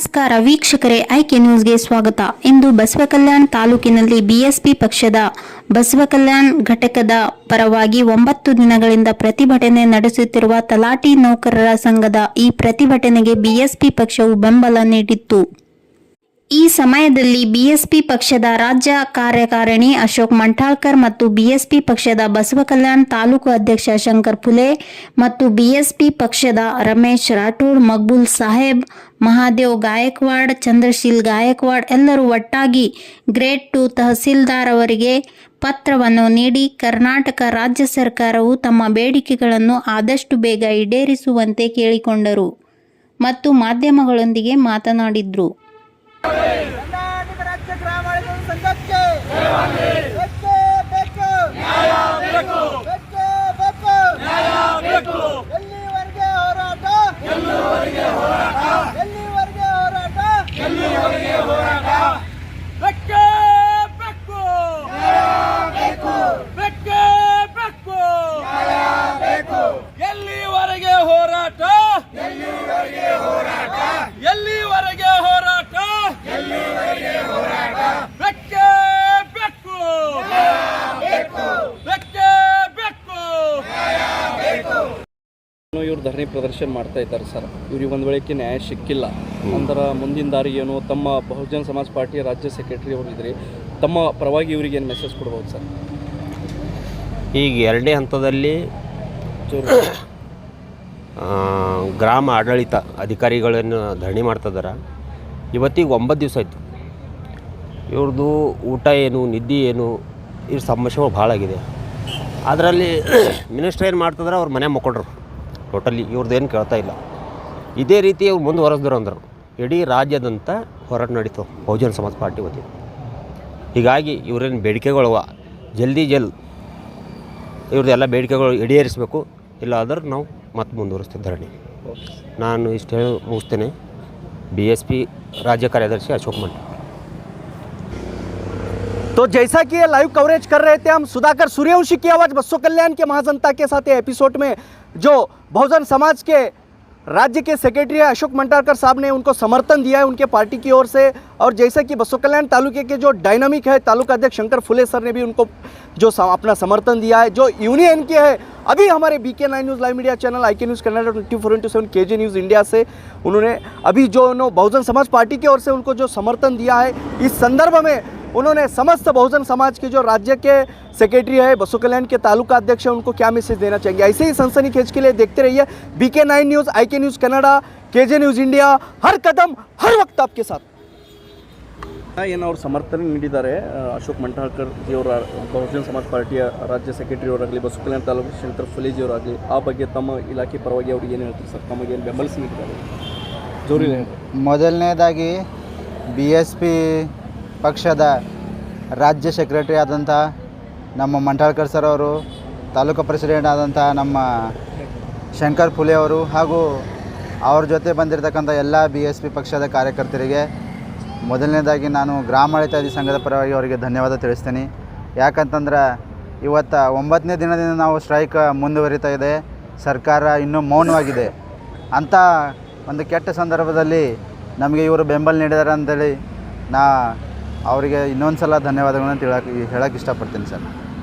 ನಮಸ್ಕಾರ ವೀಕ್ಷಕರೇ ಐಕೆ ನ್ಯೂಸ್ಗೆ ಸ್ವಾಗತ. ಇಂದು ಬಸವಕಲ್ಯಾಣ ತಾಲೂಕಿನಲ್ಲಿ ಬಿಎಸ್ಪಿ ಪಕ್ಷದ ಬಸವಕಲ್ಯಾಣ ಘಟಕದ ಪರವಾಗಿ ಒಂಬತ್ತು ದಿನಗಳಿಂದ ಪ್ರತಿಭಟನೆ ನಡೆಸುತ್ತಿರುವ ತಲಾಟಿ ನೌಕರರ ಸಂಘದ ಈ ಪ್ರತಿಭಟನೆಗೆ ಬಿಎಸ್ಪಿ ಪಕ್ಷವು ಬೆಂಬಲ ನೀಡಿತ್ತು. ಈ ಸಮಯದಲ್ಲಿ ಬಿಎಸ್ಪಿ ಪಕ್ಷದ ರಾಜ್ಯ ಕಾರ್ಯಕಾರಿಣಿ ಅಶೋಕ್ ಮಂಟಾಳ್ಕರ್ ಮತ್ತು ಬಿಎಸ್ಪಿ ಪಕ್ಷದ ಬಸವಕಲ್ಯಾಣ ತಾಲೂಕು ಅಧ್ಯಕ್ಷ ಶಂಕರ್ ಫುಲೆ ಮತ್ತು ಬಿಎಸ್ಪಿ ಪಕ್ಷದ ರಮೇಶ್ ರಾಠೋಡ್ ಮಕ್ಬುಲ್ ಸಾಹೇಬ್, ಮಹಾದೇವ್ ಗಾಯಕ್ವಾಡ್, ಚಂದ್ರಶೀಲ್ ಗಾಯಕ್ವಾಡ್ ಎಲ್ಲರೂ ಒಟ್ಟಾಗಿ ಗ್ರೇಟ್ ಟು ತಹಸೀಲ್ದಾರ್ ಅವರಿಗೆ ಪತ್ರವನ್ನು ನೀಡಿ ಕರ್ನಾಟಕ ರಾಜ್ಯ ಸರ್ಕಾರವು ತಮ್ಮ ಬೇಡಿಕೆಗಳನ್ನು ಆದಷ್ಟು ಬೇಗ ಈಡೇರಿಸುವಂತೆ ಕೇಳಿಕೊಂಡರು. ಮತ್ತು ಮಾಧ್ಯಮಗಳೊಂದಿಗೆ ಮಾತನಾಡಿದ್ರು. ಕರ್ನಾಟಕ ಇವ್ರು ಧರಣಿ ಪ್ರದರ್ಶನ ಮಾಡ್ತಾ ಇದ್ದಾರೆ ಸರ್. ಇವ್ರಿಗೆ ಒಂದು ವೇಳೆಗೆ ನ್ಯಾಯ ಸಿಕ್ಕಿಲ್ಲ. ಅಂದ್ರೆ ಮುಂದಿನ ದಾರಿ ಏನು? ತಮ್ಮ ಬಹುಜನ ಸಮಾಜ ಪಾರ್ಟಿಯ ರಾಜ್ಯ ಸೆಕ್ರೆಟರಿ ಅವರು ಇದ್ರಿ. ತಮ್ಮ ಪರವಾಗಿ ಇವರಿಗೆ ಏನು ಮೆಸೇಜ್ ಕೊಡ್ಬೋದು ಸರ್? ಈಗ ಎರಡನೇ ಹಂತದಲ್ಲಿ ಗ್ರಾಮ ಆಡಳಿತ ಅಧಿಕಾರಿಗಳನ್ನು ಧರಣಿ ಮಾಡ್ತಿದ್ದಾರೆ ಇವತ್ತಿಗೆ ಒಂಬತ್ತು ದಿವಸ ಆಯಿತು. ಇವ್ರದ್ದು ಊಟ ಏನು ನಿದ್ದೆ ಏನು ಇವ್ರ ಸಮಸ್ಯೆಗಳು ಭಾಳ ಆಗಿದೆ. ಅದರಲ್ಲಿ ಮಿನಿಸ್ಟರ್ ಏನು ಮಾಡ್ತಿದ್ರೆ ಅವ್ರ ಮನೆ ಮಕ್ಕೊಂಡ್ರು. ಟೋಟಲಿ ಇವ್ರದ್ದು ಏನು ಕೇಳ್ತಾ ಇಲ್ಲ. ಇದೇ ರೀತಿ ಇವ್ರು ಮುಂದುವರೆಸಿದ್ರು ಅಂದರು. ಇಡೀ ರಾಜ್ಯದಂತ ಹೋರಾಟ ನಡೀತು, ಬಹುಜನ ಸಮಾಜ ಪಾರ್ಟಿ ವತಿ ಹೀಗಾಗಿ ಇವ್ರೇನು ಬೇಡಿಕೆಗಳವ? ಜಲ್ದಿ ಜಲ್ ಇವ್ರದ್ದೆಲ್ಲ ಬೇಡಿಕೆಗಳು ಈಡೇರಿಸಬೇಕು. ಇಲ್ಲ ಆದ್ರೆ ನಾವು ಮತ್ತೆ ಮುಂದುವರಿಸ್ತೀವಿ ಧರಣಿ. ನಾನು ಇಷ್ಟು ಹೇಳಿ ಮುಗಿಸ್ತೇನೆ. ಬಿ ರಾಜ್ಯ ಕಾರ್ಯದರ್ಶಿ ಅಶೋಕ್ ಮಂಟ तो जैसा कि ये लाइव कवरेज कर रहे थे हम, सुधाकर सूर्यवंशी की आवाज़ बसो कल्याण के महाजनता के साथ एपिसोड में, जो बहुजन समाज के राज्य के सेक्रेटरी अशोक मंडारकर साहब ने उनको समर्थन दिया है उनके पार्टी की ओर से। और जैसा कि बसो कल्याण तालुके के जो डायनामिक है, तालुका अध्यक्ष शंकर फुले सर ने भी उनको जो अपना समर्थन दिया है। जो यूनियन के है, अभी हमारे B K nine news live media channel I K news Kannada twenty four into seven K J news India से उन्होंने अभी जो बहुजन समाज पार्टी की ओर से उनको जो समर्थन दिया है, इस संदर्भ में उन्होंने समस्त बहुजन समाज के जो राज्य के सेक्रेटरी है बसु कल्याण के तालुका अध्यक्ष है उनको क्या मैसेज देना चाहिए ऐसे ही सनसनी खेच के लिए देखते रहिए बीके नाइन न्यूज़ आई के न्यूज़ कन्नडा के जे न्यूज़ इंडिया हर कदम हर वक्त आपके साथ ಏನು ಅವ್ರು ಸಮರ್ಥನೆ ನೀಡಿದ್ದಾರೆ ಆ, ಅಶೋಕ್ ಮಂಟಾಳ್ಕರ್ ಜಿಯವರ ಬಹುಜನ ಸಮಾಜ ಪಾರ್ಟಿಯ ರಾಜ್ಯ ಸೆಕ್ರೆಟರಿ ಅವರಾಗಲಿ ಬಸವ ಕಲ್ಯಾಣ ತಾಲೂಕು ಶಂಕರ್ ಫುಲೇಜಿಯವರಾಗಲಿ ಆ ಬಗ್ಗೆ ತಮ್ಮ ಇಲಾಖೆ ಪರವಾಗಿ ಅವ್ರಿಗೆ ಏನು ಹೇಳ್ತೀರಿ ಸರ್ ತಮಗೇನು ಬೆಂಬಲಿಸಿ ನೀಡಿದ್ದಾರೆ ಜೋರಿಲ್ಲ ಹೇಳಿ ಮೊದಲನೇದಾಗಿ ಬಿ ಎಸ್ ಪಿ ಪಕ್ಷದ ರಾಜ್ಯ ಸೆಕ್ರೆಟರಿ ಆದಂಥ ನಮ್ಮ ಮಂಟಾಳ್ಕರ್ ಸರ್ ಅವರು, ತಾಲೂಕು ಪ್ರೆಸಿಡೆಂಟ್ ಆದಂಥ ನಮ್ಮ ಶಂಕರ್ ಪುಲೆ ಅವರು ಹಾಗೂ ಅವ್ರ ಜೊತೆ ಬಂದಿರತಕ್ಕಂಥ ಎಲ್ಲ ಬಿ ಎಸ್ ಪಿ ಪಕ್ಷದ ಕಾರ್ಯಕರ್ತರಿಗೆ ಮೊದಲನೇದಾಗಿ ನಾನು ಗ್ರಾಮಾಡಳಿತಾಧಿ ಸಂಘದ ಪರವಾಗಿ ಅವರಿಗೆ ಧನ್ಯವಾದ ತಿಳಿಸ್ತೀನಿ. ಯಾಕಂತಂದ್ರೆ ಇವತ್ತು ಒಂಬತ್ತನೇ ದಿನದಿಂದ ನಾವು ಸ್ಟ್ರೈಕ್ ಮುಂದುವರಿತಾ ಇದೆ. ಸರ್ಕಾರ ಇನ್ನೂ ಮೌನವಾಗಿದೆ. ಅಂಥ ಒಂದು ಕೆಟ್ಟ ಸಂದರ್ಭದಲ್ಲಿ ನಮಗೆ ಇವರು ಬೆಂಬಲ ನೀಡಿದ್ದಾರೆ ಅಂತೇಳಿ ನಾ ಅವರಿಗೆ ಇನ್ನೊಂದು ಸಲ ಧನ್ಯವಾದಗಳನ್ನ ತಿಳಕ್ಕೆ ಹೇಳಕ್ಕೆ ಇಷ್ಟಪಡ್ತೀನಿ ಸರ್.